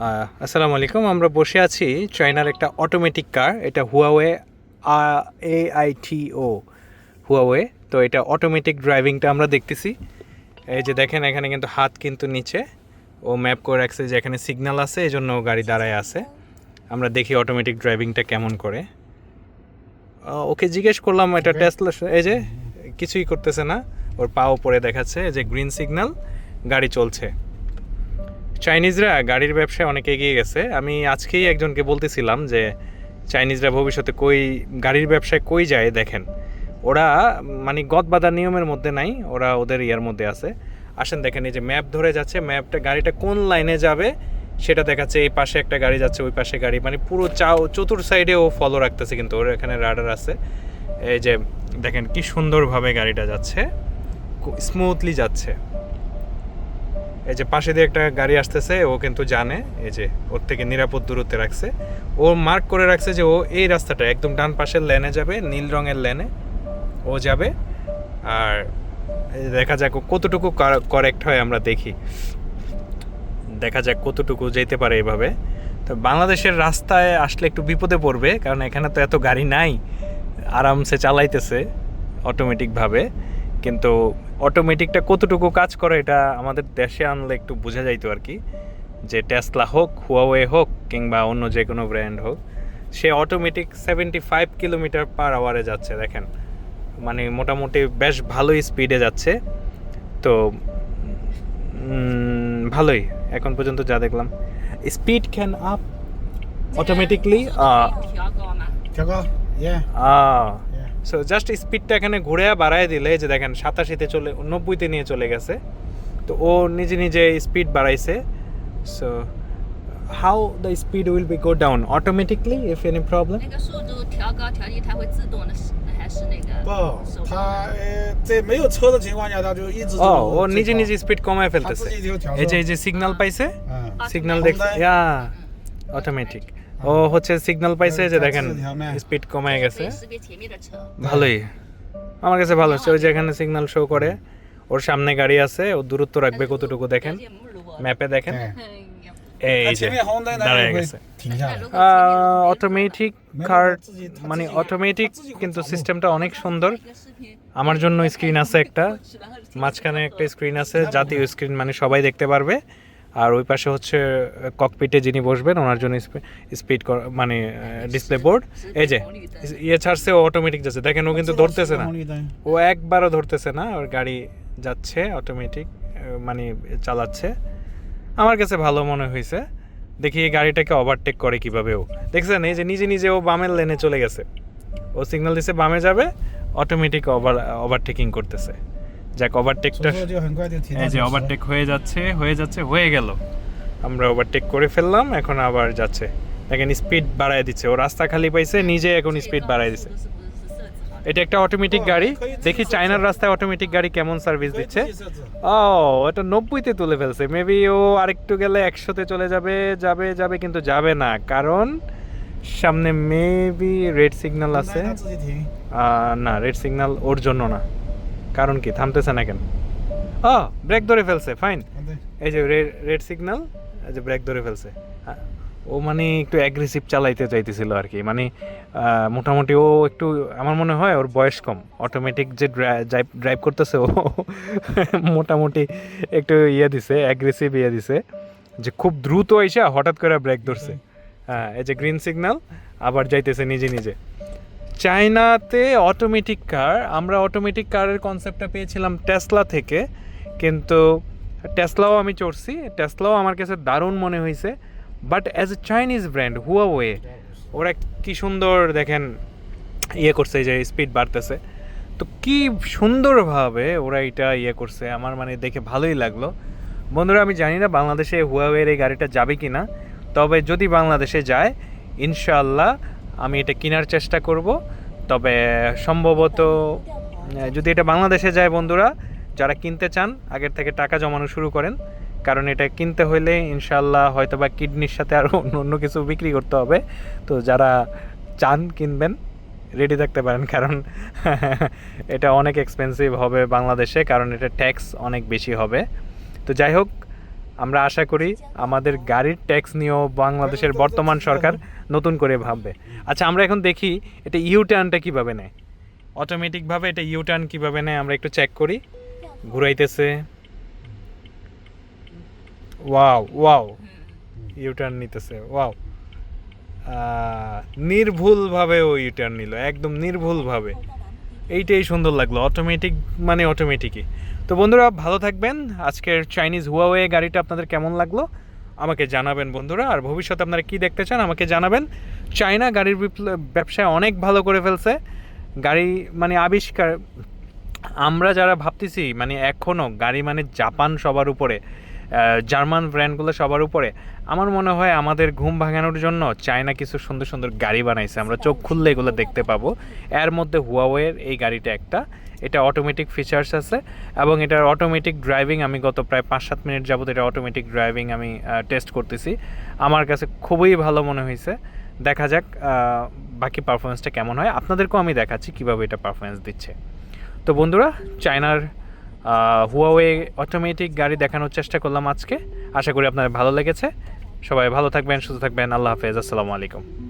আসসালামু আলাইকুম আমরা বসে আছি চায়নার একটা অটোমেটিক কার এটা Huawei A I T O Huawei তো এটা অটোমেটিক ড্রাইভিংটা আমরা দেখতেছি। এই যে দেখেন এখানে কিন্তু হাত কিন্তু নিচে ও ম্যাপ করে রাখছে যে এখানে সিগনাল আছে এই জন্য গাড়ি দাঁড়ায় আছে। আমরা দেখি অটোমেটিক ড্রাইভিংটা কেমন করে। ওকে জিজ্ঞেস করলাম এটা টেসলা এই যে কিছুই করতেছে না ওর পা উপরে দেখাচ্ছে যে গ্রিন সিগনাল গাড়ি চলছে। চাইনিজরা গাড়ির ব্যবসায় অনেক এগিয়ে গেছে। আমি আজকেই একজনকে বলতেছিলাম যে চাইনিজরা ভবিষ্যতে কই, গাড়ির ব্যবসায় কই যায়? দেখেন, ওরা মানে গদ বাঁধা নিয়মের মধ্যে নাই, ওরা ওদের ইয়ার মধ্যে আছে। আসেন দেখেন, এই যে ম্যাপ ধরে যাচ্ছে, ম্যাপটা গাড়িটা কোন লাইনে যাবে, সেটা দেখাচ্ছে, এই পাশে একটা গাড়ি যাচ্ছে, ওই পাশে গাড়ি মানে পুরো চাও, চতুর সাইডে ও ফলো রাখতেছে কিন্তু ওর এখানে রাডার আছে। এই যে, দেখেন কি সুন্দরভাবে গাড়িটা যাচ্ছে স্মুথলি যাচ্ছে। এই যে পাশে দিয়ে একটা গাড়ি আসতেছে, ও কিন্তু জানে, এই যে ওর থেকে নিরাপদ দূরত্বে রাখছে। ও মার্ক করে রাখছে যে ও এই রাস্তাটা, একদম ডান পাশের লেনে যাবে, নীল রঙের লেনে। ও যাবে, আর দেখা যাক কতটুকু কারেক্ট হয় আমরা দেখি। দেখা যাক কতটুকু যেতে পারে এভাবে। তো বাংলাদেশের রাস্তায় আসলে একটু বিপদে পড়বে, কারণ এখানে তো এত গাড়ি নাই, আরামসে চালাইতেছে অটোমেটিকভাবে কিন্তু অটোমেটিকটা কতটুকু কাজ করে এটা আমাদের দেশে আনলে একটু বোঝা যাইতো আর কি। যে টেসলা হোক হুয়াওয়ে হোক কিংবা অন্য যে কোনো ব্র্যান্ড হোক সে automatic seventy five kilometre per আওয়ারে যাচ্ছে দেখেন। মানে মোটামুটি বেশ ভালোই স্পিডে যাচ্ছে। তো ভালোই এখন পর্যন্ত যা দেখলাম। Speed can up automatically 调高吗？调高，yeah， so just স্পিডটা এখানে ঘুরে বাড়ায় দিলে এই যে দেখেন সাতাশিতে চলে নব্বইতে নিয়ে চলে গেছে তো ও নিজে নিজে স্পিড বাড়াইছে so how the speed will be go down automatically if any problem 那个速度调高调低，它会自动的，还是那个不手，它动的？呃在没有车的情况下，它就一直ও就ও最 নিজে高 নিজে স্পিড কমায় ফেলতেছে它自己就调 এই যে 整 এই যে সিগন্যাল পাইছে 嗯， সিগন্যাল Automatic. দেখ ইয়া অটোমেটিক ও হচ্ছে সিগন্যাল পাইছে যে দেখেন স্পিড কমে গেছে। ভালোই। আমার কাছে ভালো হচ্ছে ওই যেখানে সিগন্যাল শো করে ওর সামনে গাড়ি আছে ও দূরত্ব রাখবে কতটুকু দেখেন? ম্যাপে দেখেন। এই যে দাঁড়ায় গেছে। অটোমেটিক কার মানে অটোমেটিক কিন্তু সিস্টেমটা অনেক সুন্দর। আমার জন্য স্ক্রিন আছে একটা। মাঝখানে একটা স্ক্রিন আছে জাতীয় স্ক্রিন মানে সবাই দেখতে পারবে। আর ওই পাশে হচ্ছে ককপিটে যিনি বসবেন ওনার জন্য স্পিড মানে ডিসপ্লে বোর্ড এই যে ইয়ে ছাড়ছে ও অটোমেটিক যাচ্ছে। দেখেন ও কিন্তু ধরতেছে না। ও একবারও ধরতেছে না ওর গাড়ি যাচ্ছে অটোমেটিক মানে চালাচ্ছে। আমার কাছে ভালো মনে হয়েছে দেখি এই গাড়িটাকে ওভারটেক করে কীভাবে ও। দেখছেন এই যে নিজে নিজে ও বামের লেনে চলে গেছে। ও সিগন্যাল দিছে বামে যাবে অটোমেটিক ওভার ওভারটেকিং করতেছে। যাক ওভারটেকটা এই যে ওভারটেক হয়ে যাচ্ছে হয়ে যাচ্ছে হয়ে গেল। আমরা ওভারটেক করে ফেললাম এখন আবার যাচ্ছে। দেখেন স্পিড বাড়ায় দিচ্ছে। ও রাস্তা খালি পাইছে নিজে এখন স্পিড বাড়ায় দিচ্ছে এটা একটা অটোমেটিক গাড়ি। দেখি চায়নার রাস্তায় অটোমেটিক গাড়ি কেমন সার্ভিস দিচ্ছে। ও এটা নব্বইতে তুলে ফেলছে। মেবি ও আরেকটু গেলে একশোতে চলে যাবে যাবে যাবে কিন্তু যাবে না। কারণ সামনে মেবি রেড সিগনাল আছে। না রেড সিগনাল ওর জন্য না। কারণ কি? থামতেছে না কেন? ও ব্রেক ধরে ফেলছে ফাইন এই যে রেড সিগন্যাল এই যে ব্রেক ধরে ফেলছে। ও মানে একটু অ্যাগ্রেসিভ চালাইতে চাইতেছিল আর কি। মানে মোটামুটি ও একটু আমার মনে হয় ওর বয়স কম। অটোমেটিক যে ড্রাইভ করতেছে ও মোটামুটি একটু ইয়ে দিছে অ্যাগ্রেসিভ ইয়ে দিছে। যে খুব দ্রুত এসে হঠাৎ করে ব্রেক ধরছে। হ্যাঁ এই যে গ্রিন সিগন্যাল আবার যাইতেছে নিজে নিজে। চায়নাতে অটোমেটিক কার আমরা অটোমেটিক কারের কনসেপ্টটা পেয়েছিলাম টেসলা থেকে, কিন্তু টেসলাও আমি চড়ছি টেসলাও আমার কাছে দারুণ মনে হয়েছে but as a Chinese brand Huawei ওরা কি সুন্দর দেখেন ইয়ে করছে যে স্পিড বাড়তেছে। তো কি সুন্দরভাবে ওরা এটা ইয়ে করছে, আমার মানে দেখে ভালোই লাগল। বন্ধুরা, আমি জানি না বাংলাদেশে হুয়াওয়ের এই গাড়িটা যাবে কি না তবে যদি বাংলাদেশে যায়, ইনশাআল্লাহ আমি এটা কেনার চেষ্টা করব। তবে সম্ভবত যদি এটা বাংলাদেশে যায় বন্ধুরা, যারা কিনতে চান, আগের থেকে টাকা জমানো শুরু করেন, কারণ এটা কিনতে হলে ইনশাল্লাহ হয়তো বা কিডনির সাথে আরও অন্য অন্য কিছু বিক্রি করতে হবে। তো যারা চান কিনবেন রেডি থাকতে পারেন, কারণ এটা অনেক এক্সপেন্সিভ হবে বাংলাদেশে, কারণ এটা ট্যাক্স অনেক বেশি হবে। তো যাই হোক, আমরা আশা করি আমাদের গাড়ির ট্যাক্স নিয়েও বাংলাদেশের বর্তমান সরকার নতুন করে ভাববে। আচ্ছা আমরা এখন দেখি এটা ইউ টার্নটা কীভাবে নেয়। অটোমেটিকভাবে এটা ইউ টার্ন কীভাবে নেয়, আমরা একটু চেক করি। ঘুরাইতেছে। ওয়াও ওয়াও ইউ টার্ন নিতেছে ওয়াও নির্ভুলভাবে ও ইউ টার্ন নিল, একদম নির্ভুলভাবে। এইটাই সুন্দর লাগল অটোমেটিক মানে অটোমেটিকই তো বন্ধুরা, ভালো থাকবেন। আজকের চাইনিজ হুয়াওয়ে গাড়িটা আপনাদের কেমন লাগল? আমাকে জানাবেন বন্ধুরা। আর ভবিষ্যতে আপনারা কি দেখতে চান আমাকে জানাবেন। চায়না গাড়ির ব্যবসায় অনেক ভালো করে ফেলছে। গাড়ি মানে আবিষ্কার, আমরা যারা ভাবতেছি মানে এখনও গাড়ি মানে জাপান সবার উপরে জার্মান ব্র্যান্ডগুলো সবার উপরে, আমার মনে হয় আমাদের ঘুম ভাঙানোর জন্য চায়না কিছু সুন্দর সুন্দর গাড়ি বানাইছে। আমরা চোখ খুললে এগুলো দেখতে পাবো। এর মধ্যে হুয়াওয়ের এই গাড়িটা একটা। এটা অটোমেটিক ফিচার্স আছে, এবং এটার অটোমেটিক ড্রাইভিং আমি গত প্রায় পাঁচ সাত মিনিট যাবত এটা অটোমেটিক ড্রাইভিং আমি টেস্ট করতেছি। আমার কাছে খুবই ভালো মনে হয়েছে। দেখা যাক বাকি পারফরমেন্সটা কেমন হয়। আপনাদেরকেও আমি দেখাচ্ছি কীভাবে এটা পারফরমেন্স দিচ্ছে। তো বন্ধুরা চায়নার হুয়াওয়ে অটোমেটিক গাড়ি দেখানোর চেষ্টা করলাম আজকে। আশা করি আপনাদের ভালো লেগেছে। সবাই ভালো থাকবেন, সুস্থ থাকবেন। আল্লাহ হাফেজ। আসসালামু আলাইকুম।